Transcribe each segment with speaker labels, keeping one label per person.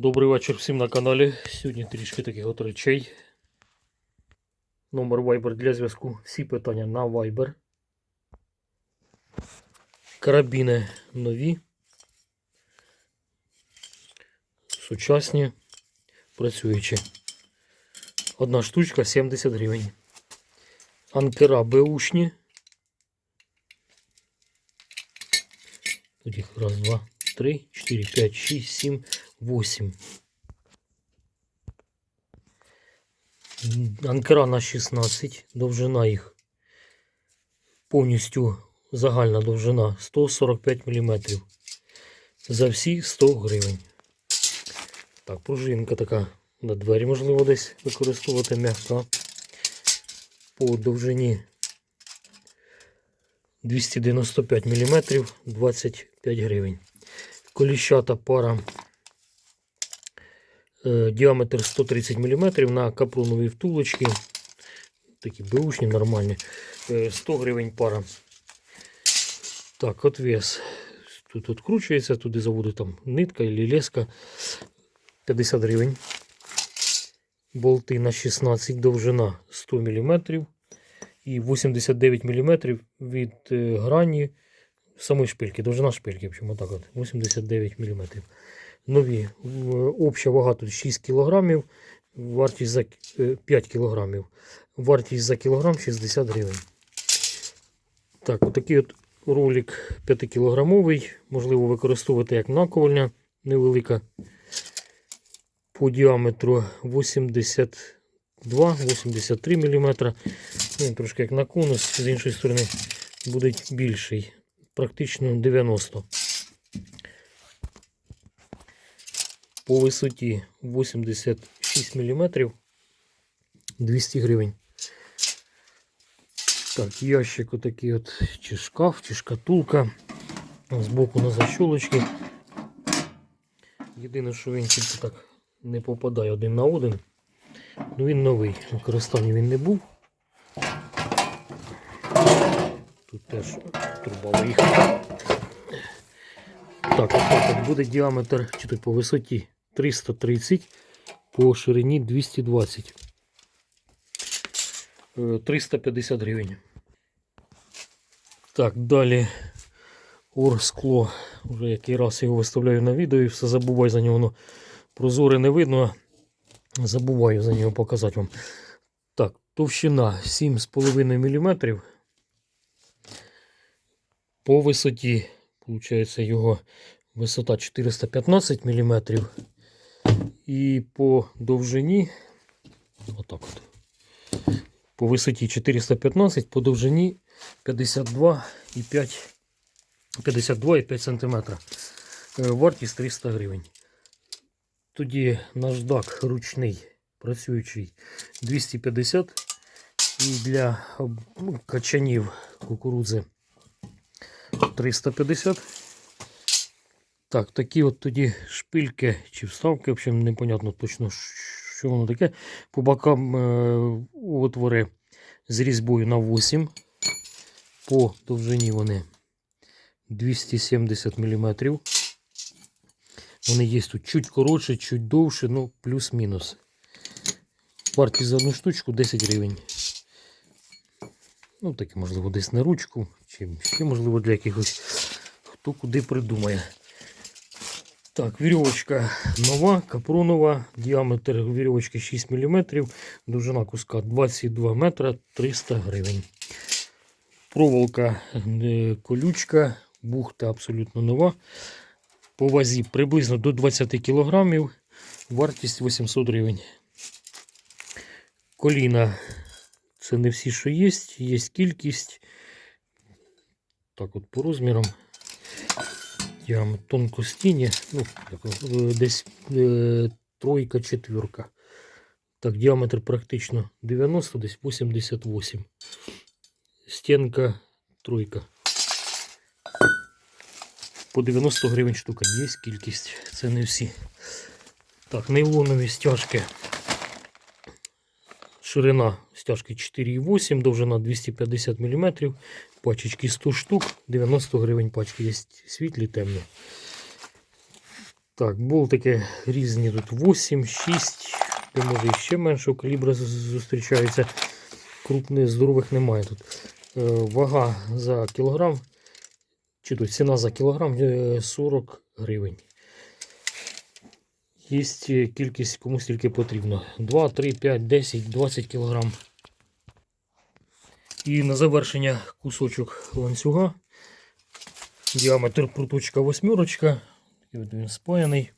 Speaker 1: Добрий вечір всім на каналі. Сьогодні трішки таких от речей. Номер Viber для зв'язку. Всі питання на Viber. Карабіни нові. Сучасні. Працюючі. Одна штучка 70 гривень. Анкера беушні. Тут їх раз, два, три, чотири, п'ять, шість, сім, 8. Анкера на 16, довжина їх повністю загальна довжина 145 мм. За всі 100 гривень. Так, пружинка така на двері, можливо, десь використовувати м'яка. По довжині 295 мм 25 гривень. Коліщата пара діаметр 130 мм на капронові втулочки. Такі беушні нормальні. Е, 100 гривень пара. Так, отвес. Тут відкручується, туди заводить там нитка і леска. 50 гривень. Болти на 16, довжина 100 мм і 89 мм від е, грані самої шпильки, довжина шпильки, в общем, отак от, 89 мм. Нові. Обща вага тут 6 кг, вартість за е, 5 кг. Вартість за кілограм 60 гривень. Так, отакий от ролик 5 кілограмовий, можливо використовувати як наковальня невелика. По діаметру 82-83 мм. Він трошки як на конус, з іншої сторони буде більший практично 90. По висоті 86 мм 200 гривень. Так, ящик отакий от, чи шкаф, чи шкатулка. Збоку на защолочки. Єдине, що він тільки так не попадає один на один. Ну він новий. В використанні він не був. Тут теж труба виїхала. Так, отак от буде діаметр, чи тут по висоті 330, по ширині 220. Е, 350 гривень. Так, далі орскло. Уже який раз його виставляю на відео і все забуваю за нього. Прозоре не видно. Забуваю за нього показати вам. Так, товщина 7,5 мм. По висоті, виходить, його висота 415 мм. І по довжині, отак от. По висоті 415, по довжині 52,5 52,5 см. Е, Вартість 300 гривень. Тоді наждак ручний, працюючий 250 і для ну, качанів кукурудзи 350. Так, такі от тоді шпильки чи вставки, в общем, непонятно точно, що воно таке. По бокам е, отвори з різьбою на 8. По довжині вони 270 мм. Вони є тут чуть коротше, чуть довше, ну плюс-мінус. Вартість за одну штучку 10 гривень. Ну, таке, можливо, десь на ручку, чи ще, можливо, для якихось хто куди придумає. Так, вірьовочка нова, капронова, діаметр вірьовочки 6 мм, довжина куска 22 метра 300 гривень. Проволока е, колючка, бухта абсолютно нова. По вазі приблизно до 20 кг, вартість 800 гривень. Коліна це не всі, що є, є кількість. Так от по розмірам. Діаметр тонкостіння, ну, як, е, десь е, тройка, четвірка. Так, діаметр практично 90, десь 88. Стінка тройка. По 90 гривень штука. Є кількість, це не всі. Так, нейлонові стяжки. Ширина стяжки 4,8, довжина 250 мм. Пачечки 100 штук, 90 гривень пачки є світлі, темні. Так, болтики різні тут 8, 6, де може ще меншого калібра зустрічаються. Крупних, здорових немає тут. Е, Вага за кілограм, чи тут ціна за кілограм е, 40 гривень. Є е, кількість комусь тільки потрібно. 2, 3, 5, 10, 20 кілограм. І на завершення кусочок ланцюга. Діаметр пруточка восьмерочка. Він спаяний.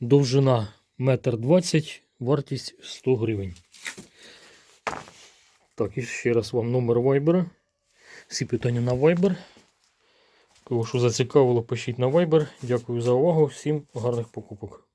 Speaker 1: Довжина 1,20 м, вартість 100 гривень. Так, і ще раз вам номер Viber. Всі питання на Viber. Кого що зацікавило, пишіть на Viber. Дякую за увагу. Всім гарних покупок.